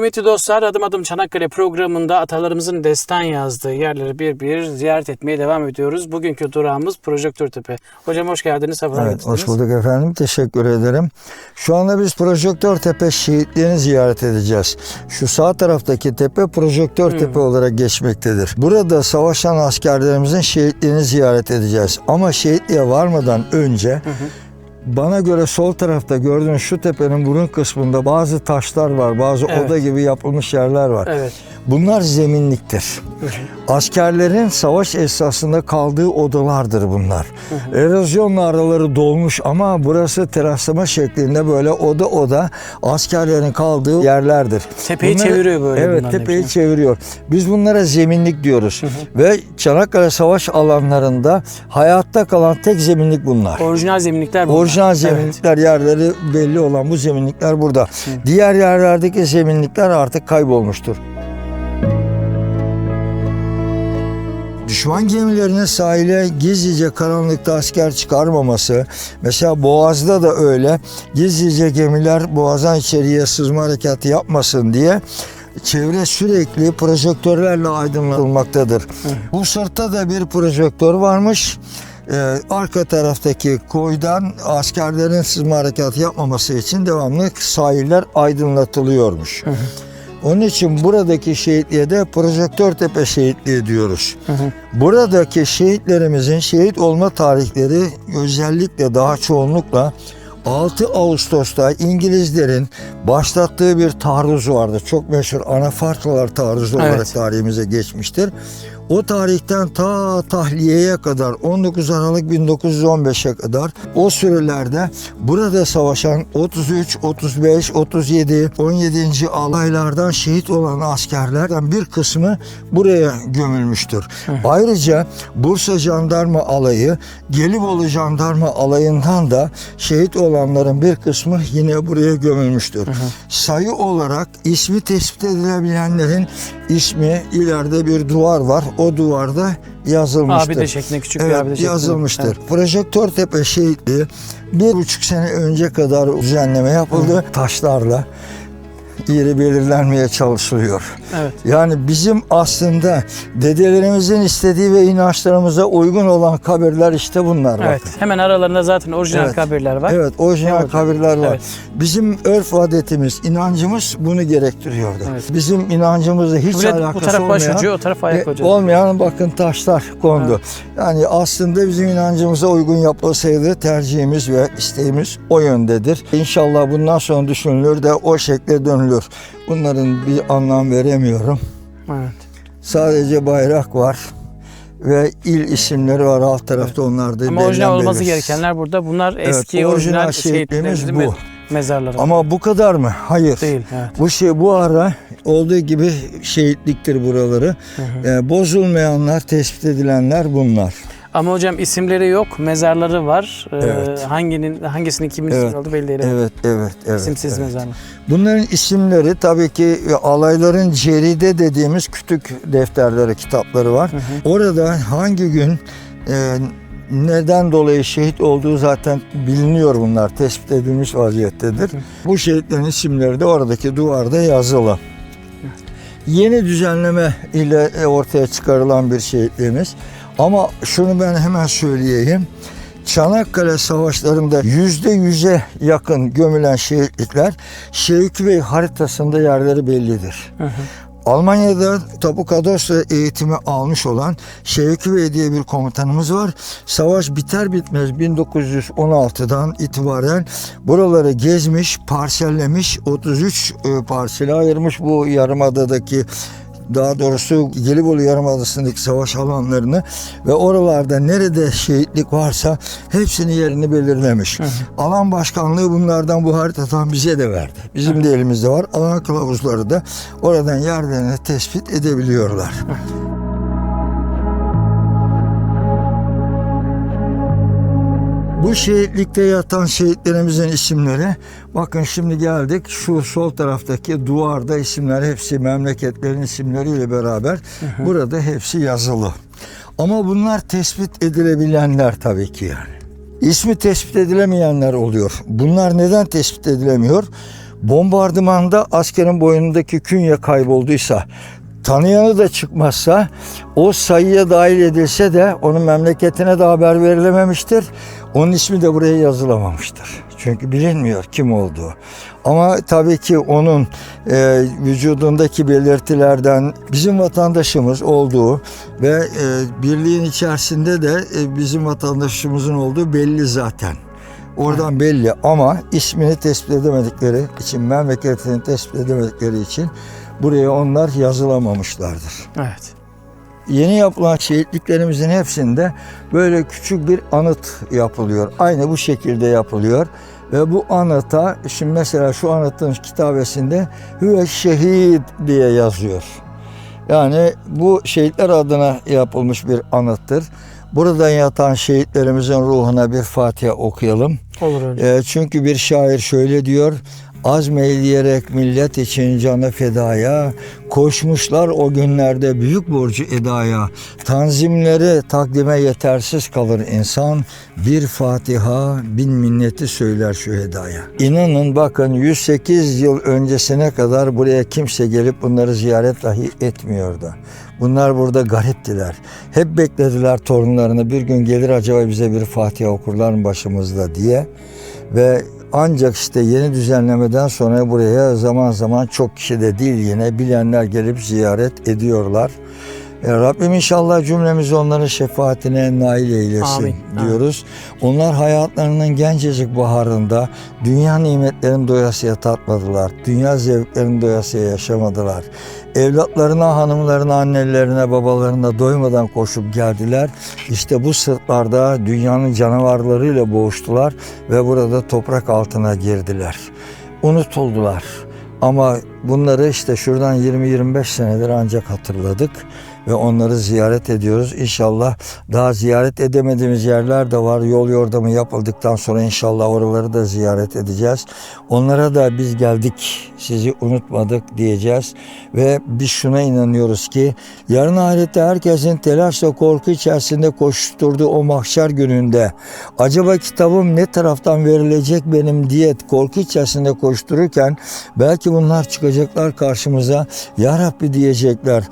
Kıymetli dostlar Adım Adım Çanakkale programında atalarımızın destan yazdığı yerleri bir bir ziyaret etmeye devam ediyoruz. Bugünkü durağımız Projektörtepe. Hocam hoş geldiniz. Sefalar Evet, hoş bulduk efendim. Teşekkür ederim. Şu anda biz Projektör Tepe şehitliğini ziyaret edeceğiz. Şu sağ taraftaki tepe Projektör Tepe olarak geçmektedir. Burada savaşan askerlerimizin şehitliğini ziyaret edeceğiz. Ama şehitliğe varmadan önce bana göre sol tarafta gördüğünüz şu tepenin burun kısmında bazı taşlar var, bazı Evet. oda gibi yapılmış yerler var. Evet. Bunlar zeminliktir. Askerlerin savaş esasında kaldığı odalardır bunlar. Erozyonla araları dolmuş ama burası teraslama şeklinde böyle oda oda askerlerin kaldığı yerlerdir. Tepeyi çeviriyor böyle Evet tepeyi hepsini. çeviriyor. Biz bunlara zeminlik diyoruz. Ve Çanakkale Savaş alanlarında hayatta kalan tek zeminlik bunlar. Orijinal zeminlikler bunlar. Orijinal Evet. zeminlikler yerleri belli olan bu zeminlikler burada. Diğer yerlerdeki zeminlikler artık kaybolmuştur. Düşman gemilerinin sahile gizlice karanlıkta asker çıkarmaması, mesela Boğaz'da da öyle, gizlice gemiler Boğaz'dan içeriye sızma harekatı yapmasın diye çevre sürekli projektörlerle aydınlatılmaktadır. Bu sırtta da bir projektör varmış. Ee, arka taraftaki koydan askerlerin sızma harekatı yapmaması için devamlı sahiller aydınlatılıyormuş. Onun için buradaki şehitliğe de Projektör Tepe Şehitliği diyoruz. Buradaki şehitlerimizin şehit olma tarihleri özellikle daha çoğunlukla 6 Ağustos'ta İngilizlerin başlattığı bir taarruz vardı. Çok meşhur Anafartalar taarruzu Evet. olarak tarihimize geçmiştir. O tarihten ta tahliyeye kadar 19 Aralık 1915'e kadar o sürelerde burada savaşan 33, 35, 37, 17. alaylardan şehit olan askerlerden bir kısmı buraya gömülmüştür. Ayrıca Bursa Jandarma Alayı, Gelibolu Jandarma Alayı'ndan da şehit olanların bir kısmı yine buraya gömülmüştür. Sayı olarak ismi tespit edilebilenlerin ismi ileride bir duvar var. O duvarda yazılmıştır. Abide şeklinde küçük bir Evet, abide şeklinde. yazılmıştır. Evet. Projektör Tepe şehitliği bir buçuk sene önce kadar düzenleme yapıldı. Taşlarla yeri belirlenmeye çalışılıyor. Evet. Yani bizim aslında dedelerimizin istediği ve inançlarımıza uygun olan kabirler işte bunlar. bakın. Evet. Hemen aralarında zaten orijinal Evet. kabirler var. Evet, orijinal Evet. kabirler var. Evet. Bizim örf adetimiz, inancımız bunu gerektiriyordu. Evet. Bizim inancımızla hiç Böyle alakası bu taraf olmayan ucu, o taraf ayak e, olmayan bakın taşlar kondu. Yani aslında bizim inancımıza uygun yapılsaydı tercihimiz ve isteğimiz o yöndedir. İnşallah bundan sonra düşünülür de o şekle dönülür. Bunların bir anlam veremiyorum. Evet. Sadece bayrak var ve il isimleri var alt tarafta onlar da Ama orijinal olması belirsiz. gerekenler burada. Bunlar Evet, eski orijinal orijinal şehitlerimizin bu. me- mezarları. Ama bu kadar mı? Hayır. değil. Evet. Bu şey bu ara olduğu gibi şehitliktir buraları. Ee, bozulmayanlar, tespit edilenler bunlar. Ama hocam isimleri yok, mezarları var. Ee, Evet. hanginin hangisinin kimin Evet. ismi oldu belli değil. Evet, evet, evet. İsimsiz evet. mezarlar. Bunların isimleri tabii ki e, alayların ceride dediğimiz kütük defterleri, kitapları var. Orada hangi gün e, neden dolayı şehit olduğu zaten biliniyor bunlar. Tespit edilmiş vaziyettedir. Bu şehitlerin isimleri de oradaki duvarda yazılı. Yeni düzenleme ile e, ortaya çıkarılan bir şehitliğimiz. Ama şunu ben hemen söyleyeyim. Çanakkale savaşlarında yüzde yüze yakın gömülen şehitlikler Şevki Bey haritasında yerleri bellidir. Almanya'da Tapu Kadastro eğitimi almış olan Şevki Bey diye bir komutanımız var. Savaş biter bitmez 1916'dan itibaren buraları gezmiş, parsellemiş, 33 e, parsele ayırmış bu yarımadadaki daha doğrusu Gelibolu Yarımadası'ndaki savaş alanlarını ve oralarda nerede şehitlik varsa hepsini yerini belirlemiş. Alan başkanlığı bunlardan bu haritadan bize de verdi. Bizim de elimizde var. Alan kılavuzları da oradan yerlerini tespit edebiliyorlar. Bu şehitlikte yatan şehitlerimizin isimleri bakın şimdi geldik şu sol taraftaki duvarda isimler hepsi memleketlerin isimleriyle beraber burada hepsi yazılı. Ama bunlar tespit edilebilenler tabii ki yani. İsmi tespit edilemeyenler oluyor. Bunlar neden tespit edilemiyor? Bombardımanda askerin boynundaki künye kaybolduysa, tanıyanı da çıkmazsa o sayıya dahil edilse de onun memleketine de haber verilememiştir. Onun ismi de buraya yazılamamıştır. Çünkü bilinmiyor kim olduğu. Ama tabii ki onun e, vücudundaki belirtilerden bizim vatandaşımız olduğu ve e, birliğin içerisinde de e, bizim vatandaşımızın olduğu belli zaten. Oradan belli ama ismini tespit edemedikleri için, memleketini tespit edemedikleri için buraya onlar yazılamamışlardır. Evet. Yeni yapılan şehitliklerimizin hepsinde böyle küçük bir anıt yapılıyor. Aynı bu şekilde yapılıyor. Ve bu anıta, şimdi mesela şu anıtın kitabesinde Hüve Şehit diye yazıyor. Yani bu şehitler adına yapılmış bir anıttır. Buradan yatan şehitlerimizin ruhuna bir Fatiha okuyalım. Olur öyle. E, çünkü bir şair şöyle diyor. Azmeyleyerek millet için canı fedaya, koşmuşlar o günlerde büyük borcu edaya. Tanzimleri takdime yetersiz kalır insan, bir Fatiha bin minneti söyler şu hedaya. İnanın bakın 108 yıl öncesine kadar buraya kimse gelip bunları ziyaret dahi etmiyordu. Bunlar burada gariptiler. Hep beklediler torunlarını bir gün gelir acaba bize bir Fatiha okurlar mı başımızda diye. Ve ancak işte yeni düzenlemeden sonra buraya zaman zaman çok kişi de değil yine bilenler gelip ziyaret ediyorlar. E, Rabbim inşallah cümlemizi onların şefaatine nail eylesin Amin, diyoruz. Onlar hayatlarının gencecik baharında dünya nimetlerini doyasıya tatmadılar. Dünya zevklerini doyasıya yaşamadılar. Evlatlarına, hanımlarına, annelerine, babalarına doymadan koşup geldiler. İşte bu sırtlarda dünyanın canavarlarıyla boğuştular ve burada toprak altına girdiler. Unutuldular. Ama bunları işte şuradan 20-25 senedir ancak hatırladık ve onları ziyaret ediyoruz. İnşallah daha ziyaret edemediğimiz yerler de var. Yol yordamı yapıldıktan sonra inşallah oraları da ziyaret edeceğiz. Onlara da biz geldik, sizi unutmadık diyeceğiz. Ve biz şuna inanıyoruz ki yarın ahirette herkesin telaşla korku içerisinde koşturduğu o mahşer gününde acaba kitabım ne taraftan verilecek benim diye korku içerisinde koştururken belki bunlar çıkacaklar karşımıza. Ya Rabbi diyecekler.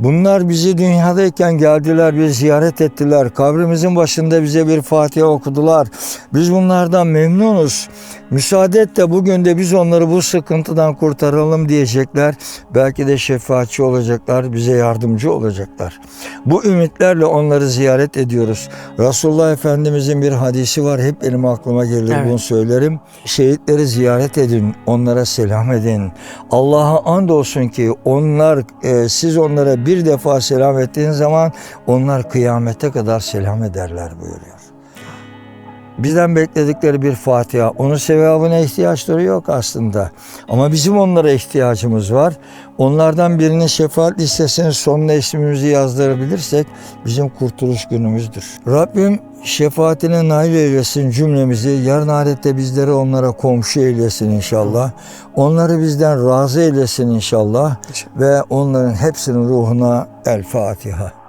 Bunlar bizi dünyadayken geldiler, bir ziyaret ettiler. Kabrimizin başında bize bir Fatiha okudular. Biz bunlardan memnunuz. Müsaade et de bugün de biz onları bu sıkıntıdan kurtaralım diyecekler. Belki de şefaatçi olacaklar, bize yardımcı olacaklar. Bu ümitlerle onları ziyaret ediyoruz. Resulullah Efendimizin bir hadisi var. Hep benim aklıma gelir Evet. bunu söylerim. Şehitleri ziyaret edin, onlara selam edin. Allah'a andolsun ki onlar, e, siz onlara bir defa selam ettiğin zaman onlar kıyamete kadar selam ederler buyuruyor. Bizden bekledikleri bir Fatiha. Onun sevabına ihtiyaçları yok aslında. Ama bizim onlara ihtiyacımız var. Onlardan birinin şefaat listesinin sonuna ismimizi yazdırabilirsek bizim kurtuluş günümüzdür. Rabbim şefaatine nail eylesin cümlemizi. Yarın ahirette bizleri onlara komşu eylesin inşallah. Onları bizden razı eylesin inşallah. Ve onların hepsinin ruhuna El Fatiha.